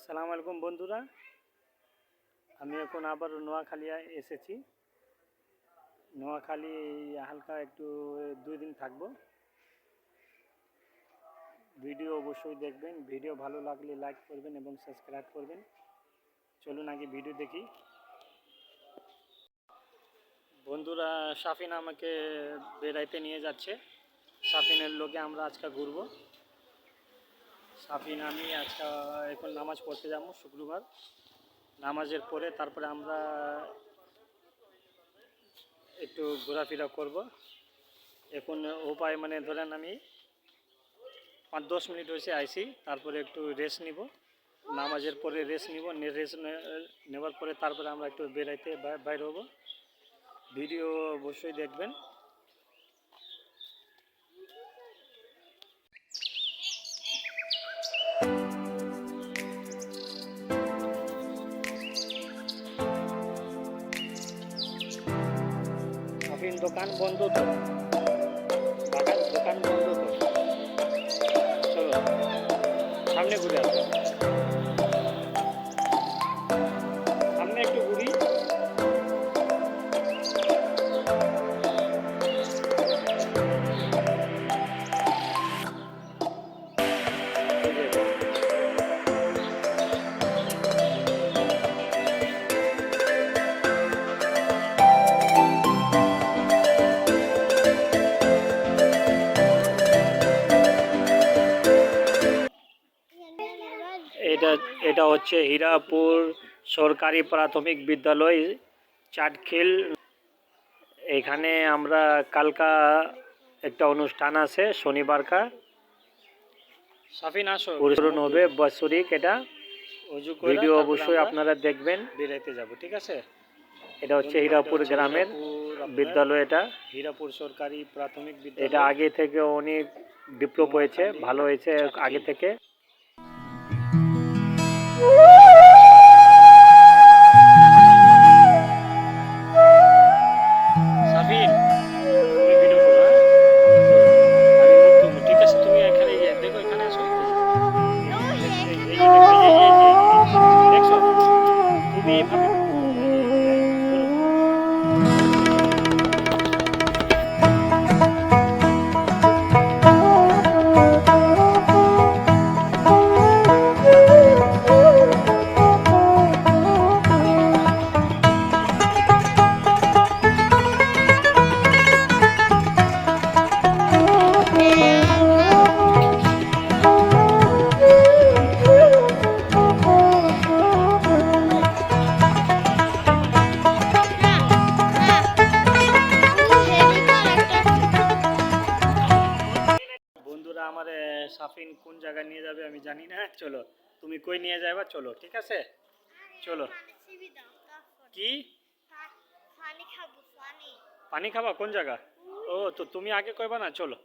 আসসালামু আলাইকুম বন্ধুরা। আমি এখন আবার নোয়াখালিয়া এসেছি। নোয়াখালী হালকা একটু দুই দিন থাকব। ভিডিও অবশ্যই দেখবেন। ভিডিও ভালো লাগলে লাইক করবেন এবং সাবস্ক্রাইব করবেন। চলুন আগে ভিডিও দেখি। বন্ধুরা সাফিন আমাকে বেড়াইতে নিয়ে যাচ্ছে। সাফিনের লোকে আমরা আজকে ঘুরবো। সাফিন আমি আজকে এখন নামাজ পড়তে যাব শুক্রবার। নামাজের পরে তারপরে আমরা একটু ঘোরাফেরা করব। এখন উপায় মানে ধরেন আমি পাঁচ দশ মিনিট হয়েছে আইসি তারপরে একটু রেস্ট নিব। নামাজের পরে রেস্ট নিব রেস্ট নেওয়ার পরে তারপরে আমরা একটু বেড়াইতে বাইর হব। ভিডিও অবশ্যই দেখবেন। দোকান বন্ধ তো। দোকান বন্ধ তো। চলো সামনে ঘুরে আসো। এটা হচ্ছে হীরাপুর সরকারি প্রাথমিক বিদ্যালয় চাটখিল। এখানে আমরা কালকা একটা অনুষ্ঠান আছে শনিবারকা সাফিন আসো। পূরণ হবে বাৎসরিক এটা। ভিডিও অবশ্যই আপনারা দেখবেন। বেরাইতে যাব ঠিক আছে? এটা হচ্ছে হীরাপুর গ্রামের বিদ্যালয় এটা। হীরাপুর সরকারি প্রাথমিক বিদ্যালয়। এটা আগে থেকে অনেক ডেভেলপ হয়েছে ভালো হয়েছে আগে থেকে। Woo! কই নিয়ে যাবা চলো ঠিক আছে? চলো। কি? পানি খাবা? কোন জায়গা? ও তো তুমি আগে কইবা না চলো।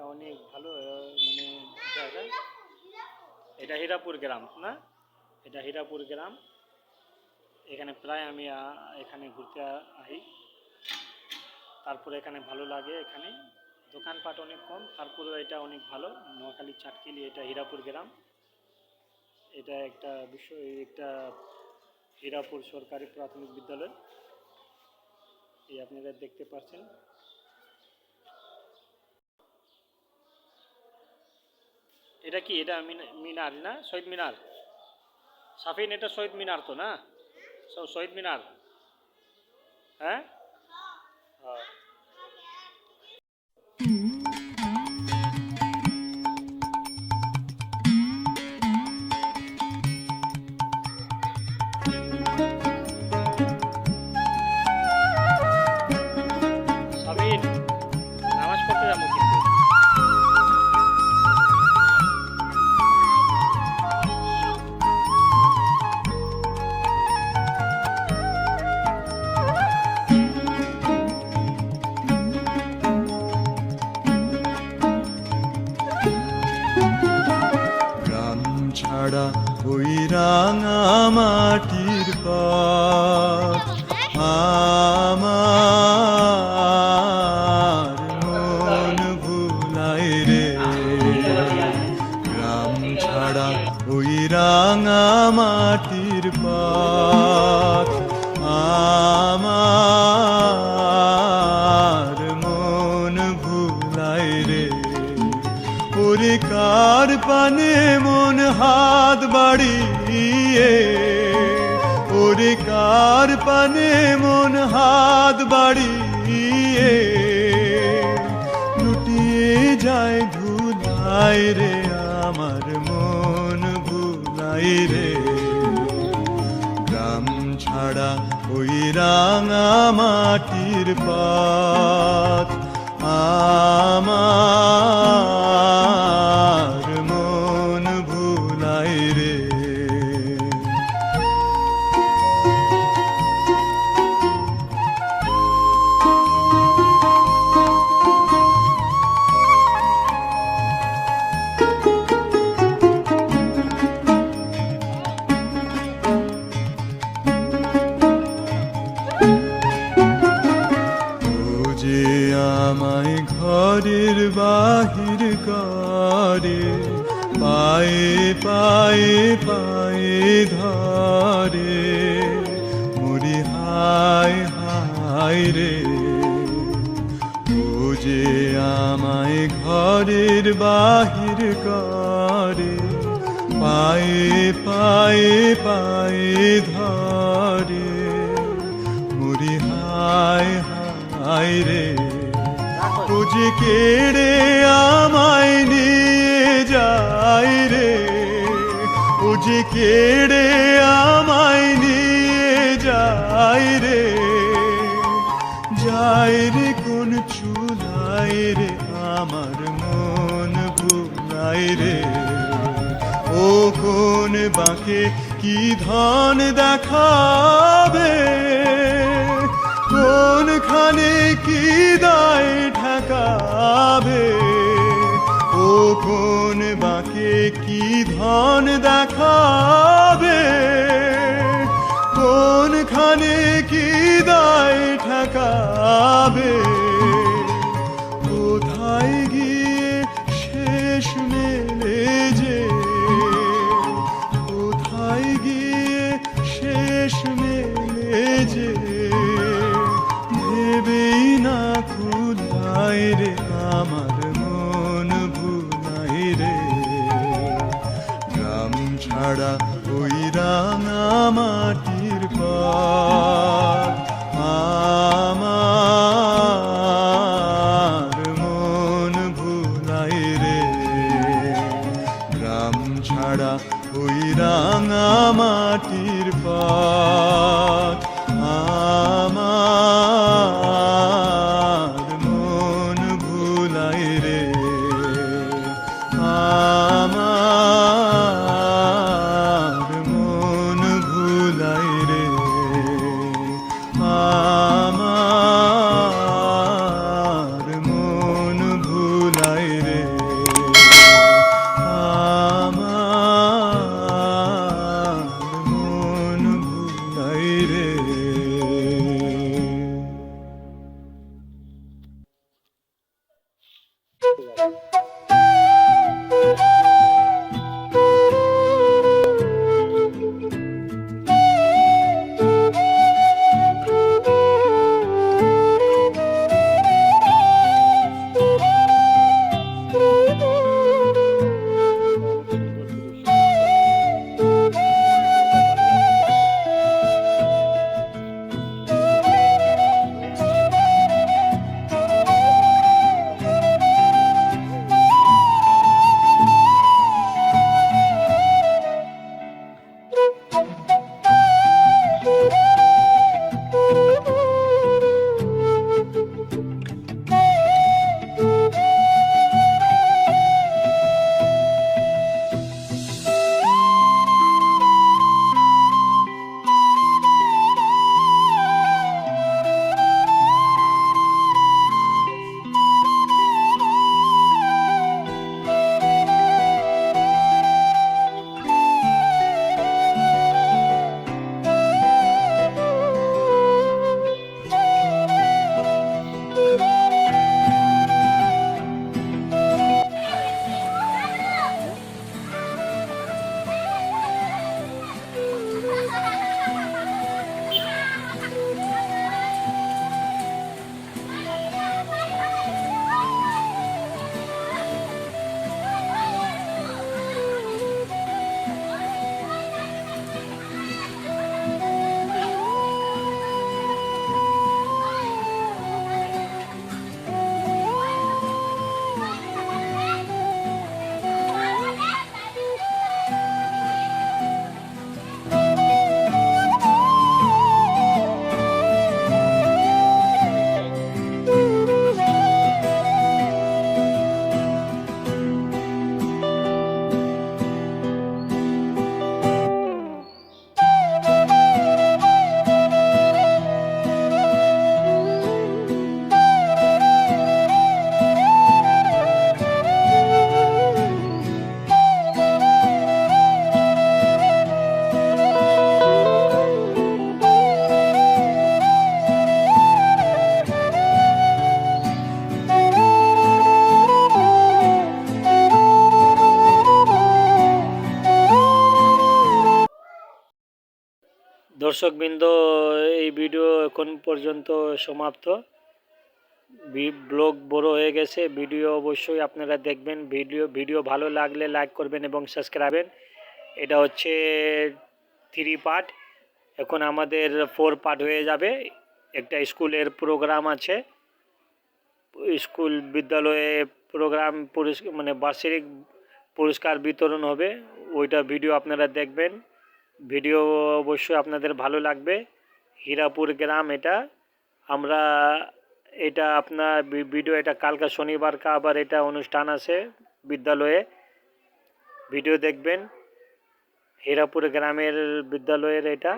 এটা অনেক ভালো মানে জায়গা। এটা হীরাপুর গ্রাম, না? এটা হীরাপুর গ্রাম। এখানে প্রায় আমি এখানে ঘুরতে আই তারপরে এখানে ভালো লাগে এখানে। দোকানপাট অনেক কম, তারপরেও এটা অনেক ভালো। নোয়াখালী চাটকিলি, এটা হীরাপুর গ্রাম। এটা একটা বিশ্ব একটা হীরাপুর সরকারি প্রাথমিক বিদ্যালয়। এই আপনারা দেখতে পাচ্ছেন। এটা কি? এটা মিনা- মিনার না? শহীদ মিনার। সাফিন, এটা শহীদ মিনার তো না? শহীদ মিনার। হ্যাঁ? রাঙা মাটির পথ, আমার মন ভুলাই রে। ওরে কার পানে মন হাত বাড়িয়ে ওরে কার পানে মন হাত বাড়িয়ে, লুটিয়ে যায় ধুলাই রে আমার মন ভুলাই রে। গ্রাম ছাড়া ওই রাঙা মাটির পথ আমার ধরে মুড়ি হায় হায় রে। ও যে আমায় ঘরের বাহির করে পায়ে পায়ে পায়ে ধরে। মুড়ি হায় হায় রে খুঁজে কেড়ে আমায় কেড়ে আমায় নিয়ে যায় রে যাই রে কোন চুলাই রে, আমার মন ভুলাই রে। ও কোন বাঁকে কি ধন দেখাবে, কোনখানে কি দায় ঠেকাবে? কোন বাকে কি ধন দেখাবে? কোনখানে কি দায় ঠেকাবে? ছাড়া ওই রাঙা মাটির পথ দর্শকবৃন্দ, এই ভিডিও এখন পর্যন্ত সমাপ্ত। ব্লগ বড় হয়ে গেছে, ভিডিও অবশ্যই আপনারা দেখবেন। ভিডিও ভিডিও ভালো লাগলে লাইক করবেন এবং সাবস্ক্রাইবেন। এটা হচ্ছে থ্রি পার্ট। এখন আমাদের ফোর পার্ট হয়ে যাবে। একটা স্কুলের প্রোগ্রাম আছে। স্কুল বিদ্যালয়ে প্রোগ্রাম পুরস্কার মানে বার্ষিক পুরস্কার বিতরণ হবে। ওইটা ভিডিও আপনারা দেখবেন। ভিডিও অবশ্যই আপনাদের ভালো লাগবে। হীরাপুর গ্রাম এটা। আমরা এটা আপনার ভিডিও এটা কালকা শনিবার কা আবার এটা অনুষ্ঠান আছে বিদ্যালয়ে। ভিডিও দেখবেন। হীরাপুর গ্রামের বিদ্যালয়ের এটা।